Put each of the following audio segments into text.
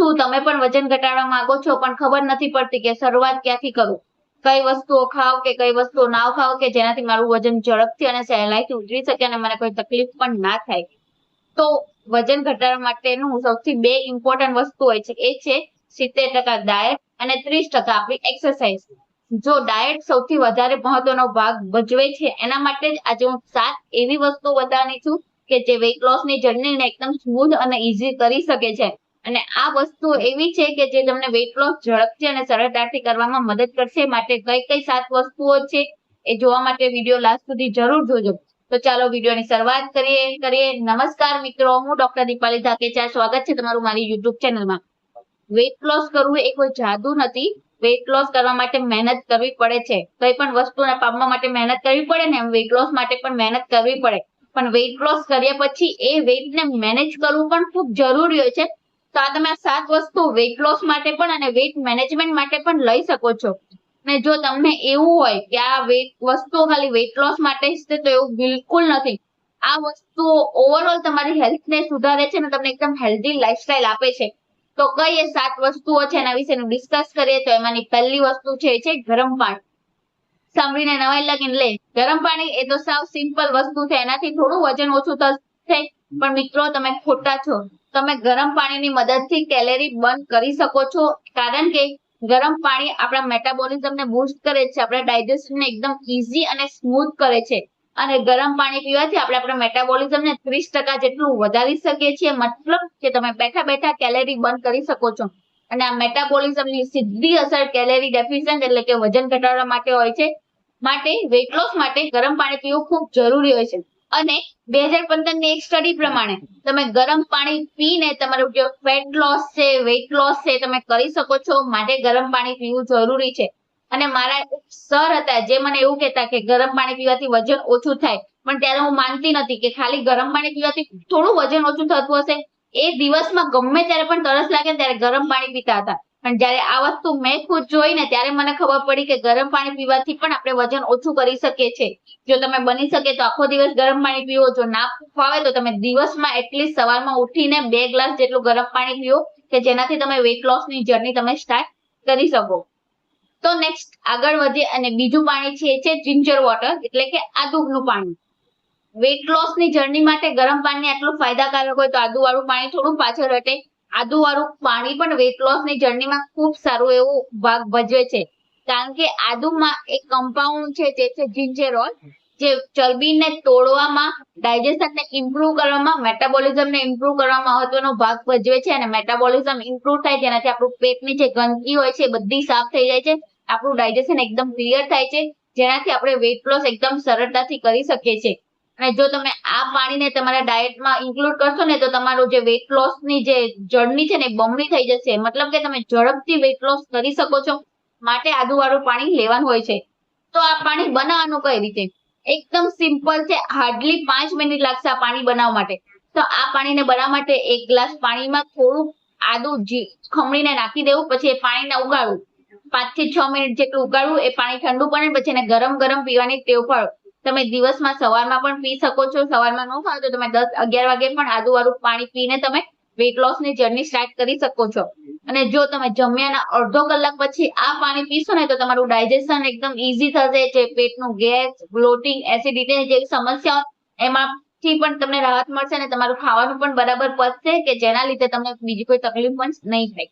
શું તમે પણ વજન ઘટાડવા માંગો છો? પણ ખબર નથી પડતી કે શરૂઆત ક્યાંથી કરું? કઈ વસ્તુઓ ખાવ કે કઈ વસ્તુઓ ના ખાવ કે જેનાથી મારું વજન ઝડપથી અને સહેલાઈથી ઉતરી શકે અને મને કોઈ તકલીફ પણ ના થાય? તો વજન ઘટાડવા માટેનું સૌથી બે ઇમ્પોર્ટન્ટ વસ્તુ હોય છે. એ છે સિત્તેર ટકા ડાયટ અને ત્રીસ ટકા આપણી એક્સરસાઇઝ જો ડાયટ સૌથી વધારે મહત્વનો ભાગ ભજવે છે, એના માટે જ આજે હું સાત એવી વસ્તુઓ બતાવવાની છું કે જે વેઇટ લોસની જર્નીને એકદમ સ્મૂથ અને ઇઝી કરી શકે છે. અને આ વસ્તુ એવી છે કે જે તમને વેટ લોસ ઝડપથી અને સરળતાથી કરવામાં મદદ કરશે. માટે કઈ કઈ સાત વસ્તુઓ છે એ જોવા માટે વીડિયો લાસ્ટ સુધી જરૂર જોજો. તો ચાલો વિડીયોની શરૂઆત કરીએ કરીએ. નમસ્કાર મિત્રો, હું ડોક્ટર દીપાલી ધાકેચા. સ્વાગત છે તમારું મારી યુટ્યુબ ચેનલમાં વેઇટ લોસ કરવું એ કોઈ જાદુ નથી. વેઇટ લોસ કરવા માટે મહેનત કરવી પડે છે. કઈ પણ વસ્તુને પામવા માટે મહેનત કરવી પડે ને એમ વેટ લોસ માટે પણ મહેનત કરવી પડે. પણ વેઇટ લોસ કર્યા પછી એ વેઇટને મેનેજ કરવું પણ ખૂબ જરૂરી હોય છે. તો આ તમે સાત વસ્તુ વેઇટ લોસ માટે પણ અને વેઇટ મેનેજમેન્ટ માટે પણ લઈ શકો છો. ને જો તમને એવું હોય કે આ વેઇટ વસ્તુઓ ખાલી વેઇટ લોસ માટે જ છે, તો એવું બિલકુલ નથી. આ વસ્તુઓ ઓવરઓલ તમારી હેલ્થને સુધારે છે અને તમને એકદમ હેલ્ધી લાઈફસ્ટાઈલ આપે છે. તો કઈ એ સાત વસ્તુઓ છે એના વિશે ડિસ્કસ કરીએ તો એમાંની પહેલી વસ્તુ છે એ છે ગરમ પાણી. સાંભળીને નવાઈ લાગે લે. ગરમ પાણી એ તો સાવ સિમ્પલ વસ્તુ છે. એનાથી થોડું વજન ઓછું થશે. પણ મિત્રો, તમે ખોટા છો. તમે ગરમ પાણીની મદદથી કેલેરી બર્ન કરી શકો છો. કારણ કે ગરમ પાણી આપણા મેટાબોલિઝમને બૂસ્ટ કરે છે, આપણા ડાયજેશનને એકદમ ઇઝી અને સ્મૂથ કરે છે. અને ગરમ પાણી પીવાથી આપણે આપણા મેટાબોલિઝમને ત્રીસ ટકા જેટલું વધારી શકીએ છીએ, મતલબ કે તમે બેઠા બેઠા કેલેરી બર્ન કરી શકો છો. અને આ મેટાબોલિઝમની સીધી અસર કેલેરી ડેફિશિયન્ટ એટલે કે વજન ઘટાડવા માટે હોય છે. માટે વેઇટ લોસ માટે ગરમ પાણી પીવું ખૂબ જરૂરી હોય છે. અને બે હજાર પંદરની એક સ્ટડી પ્રમાણે તમે ગરમ પાણી પીને તમારો જે ફેટ લોસ છે વેઇટ લોસ છે, તમે કરી શકો છો. માટે ગરમ પાણી પીવું જરૂરી છે. અને મારા સર હતા, જે મને એવું કહેતા કે ગરમ પાણી પીવાથી વજન ઓછું થાય. પણ ત્યારે હું માનતી નથી કે ખાલી ગરમ પાણી પીવાથી થોડું વજન ઓછું થતું હશે. એ દિવસમાં ગમે ત્યારે પણ તરસ લાગે ત્યારે ગરમ પાણી પીતા હતા. પણ જ્યારે આ વસ્તુ મેં ખુદ જોઈ ને ત્યારે મને ખબર પડી કે ગરમ પાણી પીવાથી પણ આપણે વજન ઓછું કરી શકીએ છીએ. જો તમે બની શકે તો આખો દિવસ ગરમ પાણી પીવો, જો ના ફાવે તો તમે દિવસમાં એટલીસ્ટ સવારમાં ઉઠીને બે ગ્લાસ જેટલું ગરમ પાણી પીવો કે જેનાથી તમે વેઇટ લોસની જર્ની તમે સ્ટાર્ટ કરી શકો. તો નેક્સ્ટ આગળ વધીએ અને બીજું પાણી છે એ છે જિંજર વોટર એટલે કે આદુનું પાણી. વેઇટ લોસની જર્ની માટે ગરમ પાણી આટલું ફાયદાકારક હોય તો આદુ વાળું પાણી થોડું પાછળ હટે. આદુ વાળું પાણી પણ વેઇટ લોસની જર્નીમાં ખૂબ સારું એવું ભાગ ભજવે છે. કારણ કે આદુમાં એક કમ્પાઉન્ડ છે જે છે જિંજેરોલ જે ચરબીને તોડવામાં ડાયજેશનને ઇમ્પ્રુવ કરવામાં મેટાબોલિઝમને ઇમ્પ્રુવ કરવામાં મહત્વનો ભાગ ભજવે છે અને મેટાબોલિઝમ ઇમ્પ્રુવ થાય જેનાથી આપણું પેટની જે ગંદકી હોય છે બધી સાફ થઈ જાય છે, આપણું ડાયજેશન એકદમ ક્લિયર થાય છે, જેનાથી આપણે વેઇટ લોસ એકદમ સરળતાથી કરી શકીએ છીએ. અને જો તમે આ પાણીને તમારા ડાયટમાં ઇન્ક્લુડ કરશો ને, તો તમારું જે વેઇટ લોસની જે જર્ની છે ને બમણી થઈ જશે. મતલબ કે તમે ઝડપથી વેઇટ લોસ કરી શકો છો. માટે આદુવાળું પાણી લેવાનું હોય છે. તો આ પાણી બનાવવાનું કઈ રીતે? એકદમ સિમ્પલ છે. હાર્ડલી પાંચ મિનિટ લાગશે આ પાણી બનાવવા માટે. તો આ પાણીને બનાવવા માટે એક ગ્લાસ પાણીમાં થોડું આદુ ખમણીને નાખી દેવું, પછી એ પાણીને ઉગાડવું. પાંચથી છ મિનિટ જેટલું ઉગાડવું, એ પાણી ઠંડુ પડે પછી એને ગરમ ગરમ પીવાની ટેવ પાડો. તમે દિવસમાં સવારમાં પણ પી શકો છો, સવારમાં ન ખાવ તો તમે દસ અગિયાર વાગે પણ આદુ વાળું પાણી પીને તમે વેઇટ લોસની જર્ની સ્ટાર્ટ કરી શકો છો. અને જો તમે જમ્યાના અડધો કલાક પછી આ પાણી પીશો ને તો તમારું ડાયજેશન એકદમ ઇઝી થશે. જે પેટનું ગેસ બ્લોટિંગ એસિડિટી જેવી સમસ્યાઓ એમાંથી પણ તમને રાહત મળશે અને તમારું ખાવાનું પણ બરાબર પચશે કે જેના લીધે તમને બીજી કોઈ તકલીફ પણ નહીં થાય.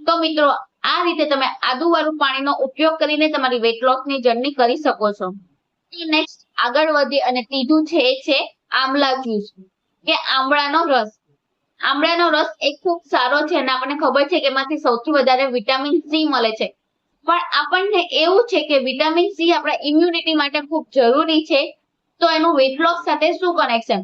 તો મિત્રો, આ રીતે તમે આદુવાળું પાણીનો ઉપયોગ કરીને તમારી વેઇટ લોસની જર્ની કરી શકો છો. નેક્સ્ટ આગળ વધી અને ત્રીજું છે છે આમલા જ્યુસ કે આમળાનો રસ. આમળાનો રસ એ ખૂબ સારો છે અને આપણને ખબર છે કે એમાંથી સૌથી વધારે વિટામિન સી મળે છે. પણ આપણને એવું છે કે વિટામિન સી આપણા ઇમ્યુનિટી માટે ખૂબ જરૂરી છે, તો એનું વેટ લોસ સાથે શું કનેક્શન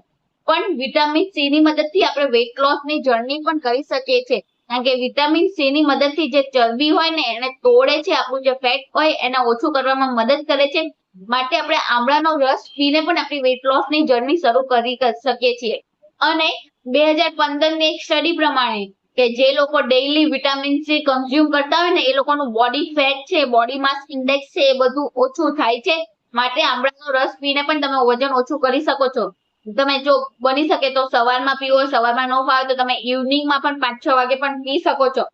પણ વિટામિન સી ની મદદથી આપણે વેઇટ લોસની જર્ની પણ કરી શકીએ છીએ. કારણ કે વિટામિન સી ની મદદથી જે ચરબી હોય ને, એને તોડે છે, આપણું જે ફેટ હોય, એને ઓછું કરવામાં મદદ કરે છે. માટે આપણે આમળાનો રસ પીને પણ આપણી વેઇટ લોસની જર્ની શરૂ કરી શકીએ છીએ. અને બે હજાર પંદરની એક સ્ટડી પ્રમાણે કે જે લોકો ડેઈલી વિટામિન સી કન્ઝ્યુમ કરતા હોય ને, એ લોકોનું બોડી ફેટ છે બોડી માસ ઇન્ડેક્સ છે, એ બધું ઓછું થાય છે. માટે આમળાનો રસ પીને પણ તમે વજન ઓછું કરી શકો છો. તમે જો બની શકે તો સવારમાં પીવો, સવારમાં ન ફાવે તો તમે ઇવનિંગમાં પણ પાંચ છ વાગે પણ પી શકો છો.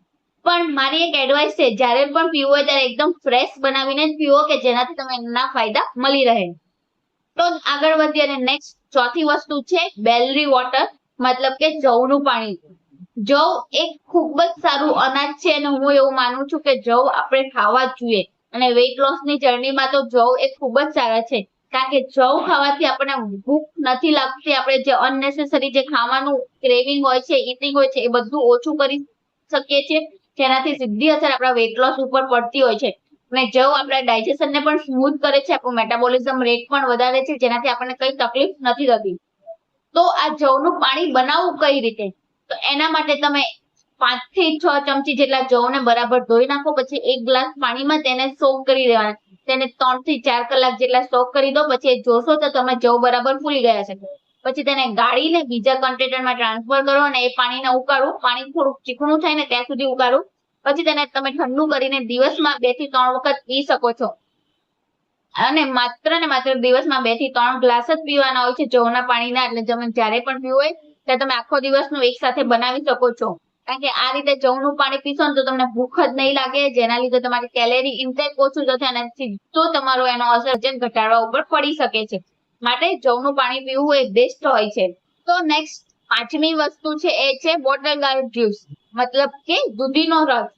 પણ મારી એક એડવાઇસ છે, જ્યારે પણ પીવો હોય ત્યારે એકદમ ફ્રેશ બનાવીને જ પીવો કે જેનાથી તમને એના ફાયદા મળી રહે. તો આગળ વધીએ અને નેક્સ્ટ ચોથી વસ્તુ છે બેલરી વોટર મતલબ કે જવનું પાણી. જવ એક ખૂબ જ સારું અનાજ છે અને હું એવું માનું છું કે જવ આપણે ખાવા જ જોઈએ. અને વેઇટ લોસની જર્નીમાં તો જવ એ ખૂબ જ સારા છે. કારણ કે જવ ખાવાથી આપણને ભૂખ નથી લાગતી, આપણે જે અનનેસેસરી જે ખાવાનું ક્રેવિંગ હોય છે ઇટિંગ હોય છે, એ બધું ઓછું કરી શકીએ છીએ. જેનાથી સીધી અસર આપણા વેટ લોસ ઉપર પડતી હોય છે. અને જવ આપણા ડાયજેશનને પણ સ્મૂથ કરે છે, આપણું મેટાબોલિઝમ રેટ પણ વધારે છે, જેનાથી આપણને કઈ તકલીફ નથી થતી. તો આ જવનું પાણી બનાવવું કઈ રીતે? તો એના માટે તમે પાંચથી છ ચમચી જેટલા જવને બરાબર ધોઈ નાખો, પછી એક ગ્લાસ પાણીમાં તેને સોક કરી દેવાના. તેને ત્રણથી ચાર કલાક જેટલા સોક કરી દો, પછી જોશો તો તમે જવ બરાબર ફૂલી ગયા છે પછી તેને ગાળીને બીજા કન્ટેનરમાં ટ્રાન્સફર કરો અને એ પાણીને ઉકાળો. પાણી થોડુંક ચીકણું થાય ને ત્યાં સુધી ઉકાળો. પછી તેને તમે ઠંડુ કરીને દિવસમાં બેથી ત્રણ વખત પી શકો છો. અને માત્ર ને માત્ર દિવસમાં બેથી ત્રણ ગ્લાસ જ પીવાના હોય છે જવના પાણીના. એટલે તમે જ્યારે પણ પીવું હોય, ત્યારે તમે આખો દિવસનું એક સાથે બનાવી શકો છો. કારણ કે આ રીતે જવનું પાણી પીશો ને તો તમને ભૂખ જ નહીં લાગે. જેના લીધે તમારી કેલેરી ઇન્ટેક ઓછું થશે અને સીધો તમારો એનો અસર વજન ઘટાડવા ઉપર પડી શકે છે. માટે જવનું પાણી પીવું એ બેસ્ટ હોય છે. તો નેક્સ્ટ પાંચમી વસ્તુ છે એ છે બોટલ ગાર્ડ જ્યુસ મતલબ કે દૂધીનો રસ.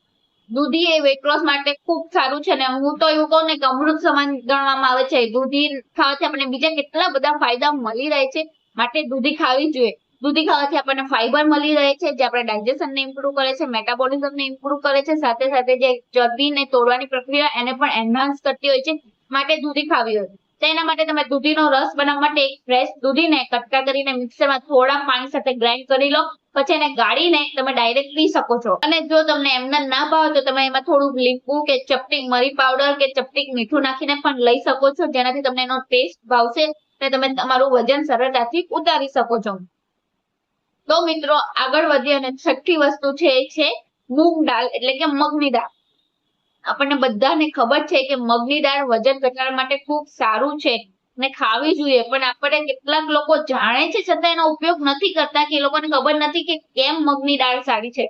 દૂધી એ વેટ લોસ માટે ખૂબ સારું છે ને હું તો એવું કહું ને કે અમૃત સમાન ગણવામાં આવે છે. દૂધી ખાવાથી આપણને બીજા કેટલા બધા ફાયદા મળી રહે છે માટે દૂધી ખાવી જોઈએ. દૂધી ખાવાથી આપણને ફાઈબર મળી રહે છે, જે આપણે ડાયજેશનને ઇમ્પ્રુવ કરે છે મેટાબોલિઝમને ઇમ્પ્રુવ કરે છે, સાથે સાથે જે ચરબીને તોડવાની પ્રક્રિયા એને પણ એન્હાન્સ કરતી હોય છે માટે દૂધી ખાવી હોય તો એના માટે તમે દૂધીનો રસ બનાવવા માટે એક ફ્રેશ દૂધીને કટકા કરીને મિક્સરમાં થોડા પાણી સાથે ગ્રાઇન્ડ કરી લો. પછી એને ગાળીને તમે ડાયરેક્ટ પી શકો છો. અને જો તમને એમને ના ભાવે તો તમે એમાં થોડું લીંબુ કે ચપટી મરી પાવડર કે ચપટી મીઠું નાખીને પણ લઈ શકો છો. જેનાથી તમને એનો ટેસ્ટ ભાવશે અને તમે તમારું વજન સરળતાથી ઉતારી શકો છો. તો મિત્રો આગળ વધીએ અને છઠ્ઠી વસ્તુ છે એ છે મૂંગ દાળ, એટલે કે મગની દાળ. આપણને બધાને ખબર છે કે મગની દાળ વજન ઘટાડવા માટે ખૂબ સારું છે ને ખાવી જોઈએ. પણ આપણે કેટલાક લોકો જાણે છે, છતાં એનો ઉપયોગ નથી કરતા કે એ લોકોને ખબર નથી કે કેમ મગની દાળ સારી છે.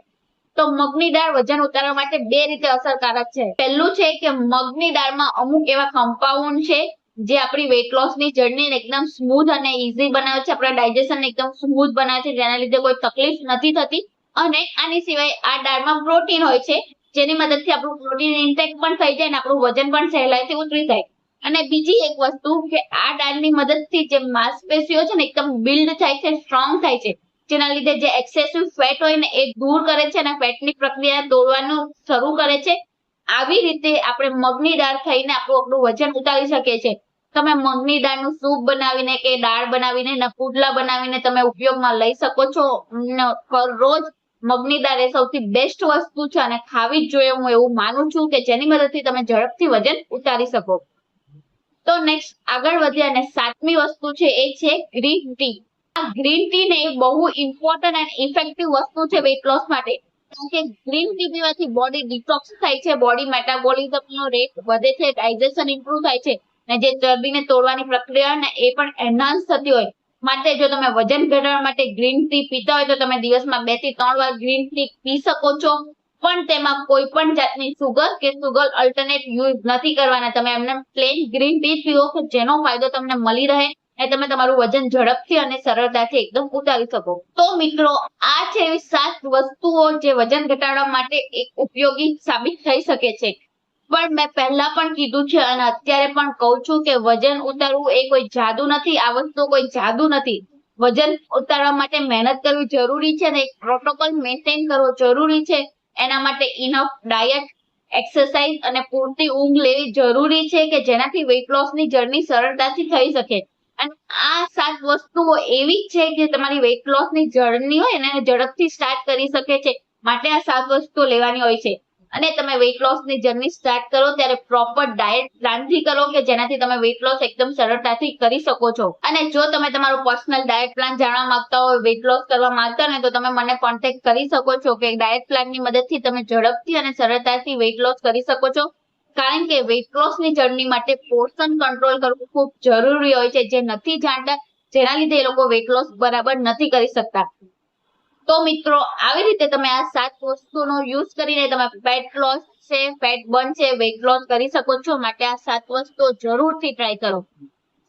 તો મગની દાળ વજન ઉતારવા માટે બે રીતે અસરકારક છે. પહેલું છે કે મગની દાળમાં અમુક એવા કમ્પાઉન્ડ છે, જે આપણી વેટ લોસની જર્નીને એકદમ સ્મૂથ અને ઇઝી બનાવે છે. આપણા ડાયજેશન એકદમ સ્મૂથ બનાવે છે. જેના લીધે કોઈ તકલીફ નથી થતી. અને આની સિવાય આ દાળમાં પ્રોટીન હોય છે જેની મદદથી આપણું પ્રોટીન ઇન્ટેક પણ થઈ જાય ને આપણું વજન પણ સહેલાઈથી ઉતરી જાય અને બીજી એક વસ્તુ કે આ દાળની મદદથી જે માંસપેશીઓ છે ને એકદમ બિલ્ડ થાય છે, સ્ટ્રોંગ થાય છે, જેના લીધે જે એક્સેસિવ ફેટ હોય ને એ દૂર કરે છે અને ફેટની પ્રક્રિયા દોડવાનું શરૂ કરે છે. આવી રીતે આપણે મગની દાળ ખાઈને આપણું આપણું વજન ઉતારી શકીએ છીએ. તમે મગની દાળનું સૂપ બનાવીને કે દાળ બનાવીને ને પુડલા બનાવીને તમે ઉપયોગમાં લઈ શકો છો. રોજ મગની દાળ એ સૌથી બેસ્ટ વસ્તુ છે અને ખાવી જ જોઈએ હું એવું માનું છું કે જેની મદદથી તમે ઝડપથી વજન ઉતારી શકો. તો નેક્સ્ટ આગળ વધ્યા અને સાતમી વસ્તુ છે એ છે ગ્રીન ટી આ ગ્રીન ટી ને બહુ ઇમ્પોર્ટન્ટ અને ઇફેક્ટિવ વસ્તુ છે વેટ લોસ માટે. કારણ કે ગ્રીન ટી પીવાથી બોડી ડિટોક્સ થાય છે બોડી મેટાબોલિઝમનો રેટ વધે છે ડાયજેશન ઇમ્પ્રુવ થાય છે. અને જે ચરબીને તોડવાની પ્રક્રિયા ને એ પણ એન્હાન્સ થતી હોય. માટે જો તમે વજન ઘટાડવા માટે ગ્રીન ટી પીતા હોય તો તમે દિવસમાં બેથી ત્રણ વાર ગ્રીન ટી પી શકો છો. પણ તેમાં કોઈ પણ જાતની સુગર કે સુગર અલ્ટરનેટ યુઝ નથી કરવાના. તમે એમને પ્લેન ગ્રીન ટી પીઓ કે જેનો ફાયદો તમને મળી રહે અને તમે તમારું વજન ઝડપથી અને સરળતાથી એકદમ ઉતારી શકો. તો મિત્રો, આ છે એવી સાત વસ્તુઓ જે વજન ઘટાડવા માટે એક ઉપયોગી સાબિત થઈ શકે છે. પણ મેં પહેલા પણ કીધું છે અને અત્યારે પણ કહું છું કે વજન ઉતારવું એ કોઈ જાદુ નથી, આ વસ્તુ કોઈ જાદુ નથી. વજન ઉતારવા માટે મહેનત કરવી જરૂરી છે અને એક પ્રોટોકોલ મેન્ટેન કરવો જરૂરી છે. એના માટે ઇનફ ડાયટ એક્સરસાઇઝ અને પૂરતી ઊંઘ લેવી જરૂરી છે કે જેનાથી વેઇટ લોસની જર્ની સરળતાથી થઈ શકે. અને આ સાત વસ્તુઓ એવી છે કે તમારી વેઇટ લોસની જર્ની હોય એને ઝડપથી સ્ટાર્ટ કરી શકે છે. માટે આ સાત વસ્તુઓ લેવાની હોય છે. અને તમે વેઇટ લોસની જર્ની સ્ટાર્ટ કરો, ત્યારે પ્રોપર ડાયટ પ્લાનથી કરો કે જેનાથી તમે વેઇટ લોસ એકદમ સરળતાથી કરી શકો છો. અને જો તમે તમારો પર્સનલ ડાયટ પ્લાન જાણવા માંગતા હોય વેઇટ લોસ કરવા માંગતા ને, તો તમે મને કોન્ટેક્ટ કરી શકો છો કે ડાયટ પ્લાનની મદદથી તમે ઝડપથી અને સરળતાથી વેઇટ લોસ કરી શકો છો. કારણ કે વેઇટ લોસની જર્ની માટે પોર્શન કંટ્રોલ કરવું ખૂબ જરૂરી હોય છે, જે નથી જાણતા, જેના લીધે એ લોકો વેઇટ લોસ બરાબર નથી કરી શકતા. તો મિત્રો, આવી રીતે તમે આ સાત વસ્તુનો યુઝ કરીને તમે ફેટ લોસ છે ફેટ બર્ન છે વેટ લોસ કરી શકો છો. માટે આ સાત વસ્તુઓ જરૂરથી ટ્રાય કરો.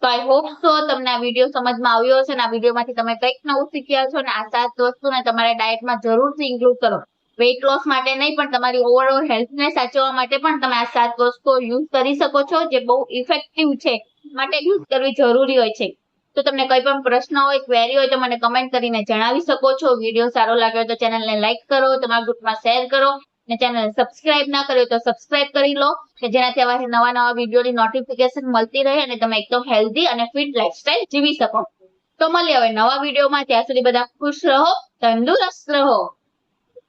તો આઈ હોપ સો તમને આ વીડિયો સમજમાં આવ્યો હશે અને આ વિડીયોમાંથી તમે કંઈક નવું શીખ્યા છો અને આ સાત વસ્તુને તમારા ડાયટમાં જરૂરથી ઇન્ક્લુડ કરો. વેટ લોસ માટે નહીં, પણ તમારી ઓવરઓલ હેલ્થને સાચવવા માટે પણ તમે આ સાત વસ્તુઓ યુઝ કરી શકો છો, જે બહુ ઇફેક્ટિવ છે. માટે યુઝ કરવી જરૂરી હોય છે. તો તમને કોઈ પણ પ્રશ્ન હોય ક્વેરી હોય તો મને કમેન્ટ કરીને જણાવી શકો છો. વીડિયો સારો લાગ્યો તો ચેનલને લાઈક કરો, તમારા ગ્રુપમાં શેર કરો અને ચેનલને સબસ્ક્રાઇબ ના કર્યો તો સબસ્ક્રાઇબ કરી લો કે જેનાથી આવા નવા નવા વિડીયોની નોટિફિકેશન મળતી રહે અને તમે એકદમ હેલ્ધી અને ફિટ લાઈફસ્ટાઈલ જીવી શકો. તો મળીએ હવે નવા વિડીયોમાં. ત્યાં સુધી બધા ખુશ રહો, તંદુરસ્ત રહો.